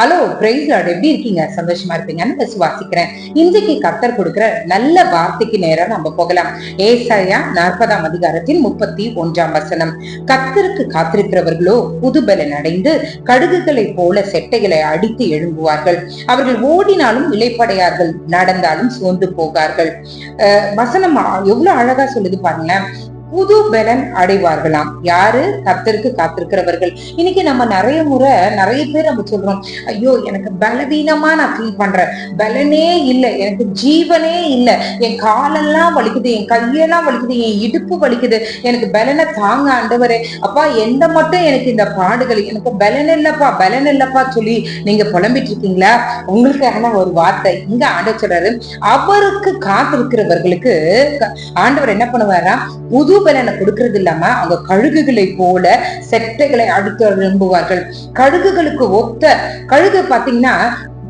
Hello price எப்படி இருக்கீங்க? சந்தோஷமா இருப்பீங்கன்னு விசுவாசிக்கிறேன் இன்றைக்கு கத்தர் கொடுக்கிற நல்ல வார்த்தைக்கு நேரம் நம்ம போகலாம். ஏசாயா நாற்பதாம் அதிகாரத்தின் முப்பத்தி ஒன்றாம் வசனம். கத்தருக்கு காத்திருக்கிறவர்களோ புதுபலன் அடைந்து கடுகுகளை போல செட்டைகளை அடித்து எழும்புவார்கள். அவர்கள் ஓடினாலும் இலைப்படையார்கள் நடந்தாலும் சோர்ந்து போகார்கள். அஹ் வசனம் எவ்வளவு அழகா சொல்லுது பாருங்களேன். புது பலன் அடைவார்களாம். யாரு? கர்த்தருக்கு காத்திருக்கிறவர்கள். இன்னைக்கு நம்ம நிறைய முறை நிறைய பேர் நம்ம சொல்றோம் ஐயோ எனக்கு பலவீனமா நான் ஃபீல் பண்றேன். பலனே இல்லை. எனக்கு ஜீவனே இல்லை. என் காலெல்லாம் வலிக்குது. என் கையெல்லாம் வலிக்குது. என் இடுப்பு வலிக்குது. எனக்கு பலனை தாங்க ஆண்டவரே. அப்பா எந்த மட்டும் எனக்கு இந்த பாடுகள் எனக்கு பலன் இல்லப்பா பலன் இல்லப்பா சொல்லி நீங்க புலம்பிட்டு இருக்கீங்களா? உங்களுக்கான ஒரு வார்த்தை. இங்க ஆண்டவர் சொல்றாரு அவருக்கு காத்திருக்கிறவர்களுக்கு ஆண்டவர் என்ன பண்ணுவாரா? புது பலனை கொடுக்கறது இல்லாம அவங்க கழுகுகளை போல செட்டைகளை அடுத்து விரும்புவார்கள். கழுகுகளுக்கு ஒத்த கழுகு பாத்தீங்கன்னா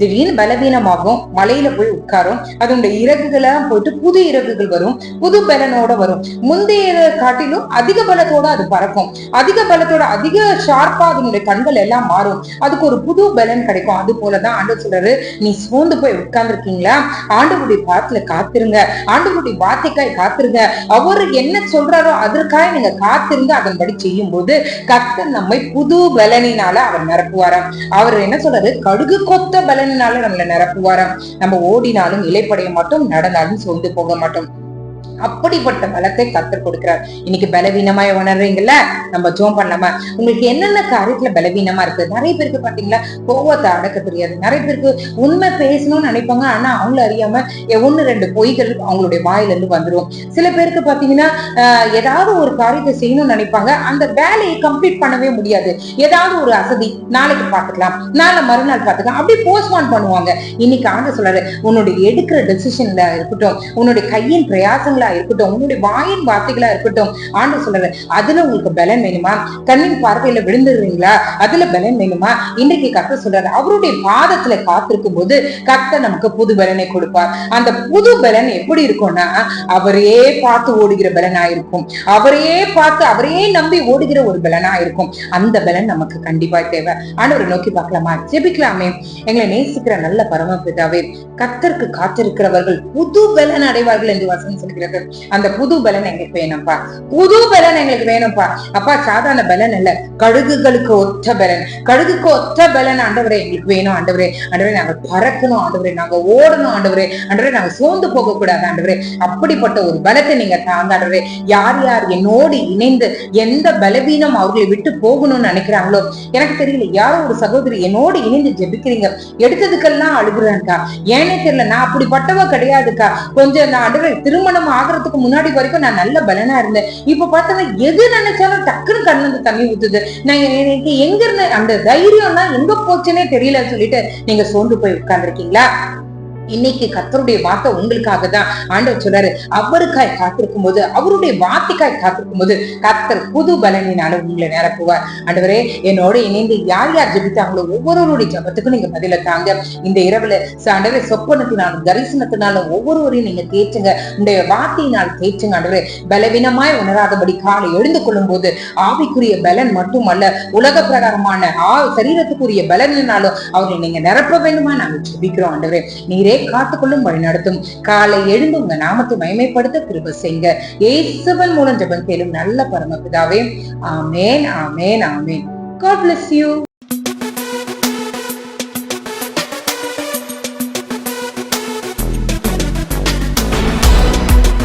திடீர்னு பலவீனமாகும் மலையில போய் உட்காரும். அதனுடைய இறகுகளெல்லாம் போயிட்டு புது இறகுகள் வரும் புது பலனோட வரும். முந்தைய காட்டிலும் அதிக பலத்தோட அது பறக்கும். அதிக பலத்தோட அதிக ஷார்ப்பா அதனுடைய கண்கள் எல்லாம் மாறும். அதுக்கு ஒரு புது பலன் கிடைக்கும். அது போலதான் ஆண்டு சொல்றாரு நீ சோர்ந்து போய் உட்கார்ந்துருக்கீங்களா? ஆண்டவருடைய பாத்துல காத்திருங்க. ஆண்டவருடைய வார்த்தைக்காய் காத்திருங்க. அவர் என்ன சொல்றாரோ அதற்காக நீங்க காத்திருந்து அதன்படி செய்யும் போது கத்தர் நம்மை புது பலனினால அவர் நிரப்புவாராம். அவர் என்ன சொல்றாரு? கடுகு கொத்த பலன் பலனினால நம்மள நிரப்புவாராம். நம்ம ஓடினாலும் இலைப்படைய மாட்டோம் நடந்தாலும் சோர்ந்து போக மாட்டோம். அப்படிப்பட்ட பலத்தை கத்தர் கொடுக்கிறார். இன்னைக்கு பலவீனமாய் உணர்றீங்கல்ல? நம்ம ஜோம் பண்ணாம. உங்களுக்கு என்னென்ன காரியத்துல பலவீனமா இருக்கு? நிறைய பேருக்கு பாத்தீங்களா? கோவத்தை அடக்க தெரியாது. நிறைய பேருக்கு உண்மை பேசணும்னு நினைப்பாங்க. ஆனா அவங்கள அறியாம ஒண்ணு ரெண்டு பொய்கள் அவங்களுடைய வாயில இருந்து வந்துடும் சில பேருக்கு பாத்தீங்கன்னா ஆஹ், ஏதாவது ஒரு காரியத்தை செய்யணும்னு நினைப்பாங்க. அந்த வேலையை கம்ப்ளீட் பண்ணவே முடியாது. ஏதாவது ஒரு அசதி நாளைக்கு பாத்துக்கலாம். நாளை மறுநாள் பாத்துக்கலாம். அப்படியே போஸ்ட்பான் பண்ணுவாங்க. இன்னைக்கு ஆண்டு சொல்றாரு உன்னுடைய எடுக்கிற டெசிஷன்ல இருக்கட்டும். உன்னுடைய கையின் பிரயாசம் பிரயாசங்களா இருக்கட்டும் உங்களுடைய வாயின் வார்த்தைகளா இருக்கட்டும் ஆண்டு சொல்றாரு அதுல உங்களுக்கு பலன் வேணுமா? கண்ணின் பார்வையில விழுந்துருவீங்களா அதுல பலன் வேணுமா? இன்றைக்கு கத்த சொல்றாரு அவருடைய பாதத்துல காத்திருக்கும் போது கத்த நமக்கு புது பலனை கொடுப்பார். அந்த புது பலன் எப்படி இருக்கும்னா அவரையே பார்த்து ஓடுகிற பலனா இருக்கும். அவரையே பார்த்து அவரையே நம்பி ஓடுகிற ஒரு பலனா இருக்கும். அந்த பலன் நமக்கு கண்டிப்பா தேவை. ஆனவரை நோக்கி பார்க்கலாமா? ஜெபிக்கலாமே. எங்களை நேசிக்கிற நல்ல பரமபிதாவே கத்தருக்கு காத்திருக்கிறவர்கள் புது பலன் அடைவார்கள் என்று வசனம் சொல்லி சொல்கிறது அந்த புது பலன் எங்களுக்கு வேணும்ப்பா புது பலன் எங்களுக்கு வேணும்ப்பா அப்பா சாதாரண பலன் இல்ல கழுகுகளுக்கு ஒத்த பலன். கழுகுக்கு ஒத்த பலன் ஆண்டவரே எங்களுக்கு வேணும் ஆண்டவரே. ஆண்டவரே நாங்க பறக்கணும் ஆண்டவரே. நாங்க ஓடணும் ஆண்டவரே. ஆண்டவரே நாங்க சோர்ந்து போக கூடாது ஆண்டவரே. அப்படிப்பட்ட ஒரு பலத்தை நீங்க தாங்க ஆண்டவரே. யார் யார் என்னோடு இணைந்து எந்த பலவீனம் அவர்களை விட்டு போகணும்னு நினைக்கிறாங்களோ? எனக்கு தெரியல. யாரோ ஒரு சகோதரி என்னோடு இணைந்து ஜெபிக்கிறீங்க. எடுத்ததுக்கெல்லாம் அழுகுறேன்க்கா ஏனே தெரியல. நான் அப்படிப்பட்டவ கிடையாதுக்கா. கொஞ்சம் நான் ஆண்டவரே திருமணம் ஆகிறதுக்கு முன்னாடி வரைக்கும் நான் நல்ல பலனா இருந்தேன். இப்ப பார்த்தா எது நினைச்சாலும் டக்குன்னு கண்ணு தண்ணி ஊத்துது. நான் எனக்கு எங்க இருந்து அந்த தைரியம்னா எங்க போச்சுன்னே தெரியலன்னு சொல்லிட்டு நீங்க சோர்ந்து போய் உட்கார்ந்துருக்கீங்களா? இன்னைக்கு கத்தருடைய வார்த்தை உங்களுக்காக தான். ஆண்டவர் சொல்றாரு அவருக்காய் காத்திருக்கும் போது அவருடைய வார்த்தைக்காய் காத்திருக்கும் போது கத்தர் புது பலனினால உங்களை நிரப்புவார். ஆண்டவரே என்னோட இணைந்து யார் யார் ஜபித்தாங்களோ ஒவ்வொருவருடைய ஜபத்துக்கும் நீங்க பதில தாங்க. இந்த இரவுல ஆண்டவரே சொப்பனத்தினாலும் தரிசனத்தினாலும் ஒவ்வொருவரையும் நீங்க தேய்ச்சுங்க உங்களுடைய வார்த்தையினால் தேய்ச்சுங்க ஆண்டவரே. பலவீனமாய் உணராதபடி காலை எழுந்து கொள்ளும் போது ஆவிக்குரிய பலன் மட்டுமல்ல உலக பிரகாரமான ஆ சரீரத்துக்குரிய பலனினாலும் அவரை நீங்க நிரப்ப வேண்டுமா? நாங்கள் ஜெபிக்கிறோம் ஆண்டவரே. நீரே காத்துக்கொள்ளும் வழி நடத்தும். காலை எழுந்து உங்க நாமத்தை மயமைப்படுத்த கிருப செய்ங்க. ஏசுவன் மூலம் ஜபம் கேளும் நல்ல பரமபிதாவே. ஆமேன் ஆமேன் ஆமேன். God bless you.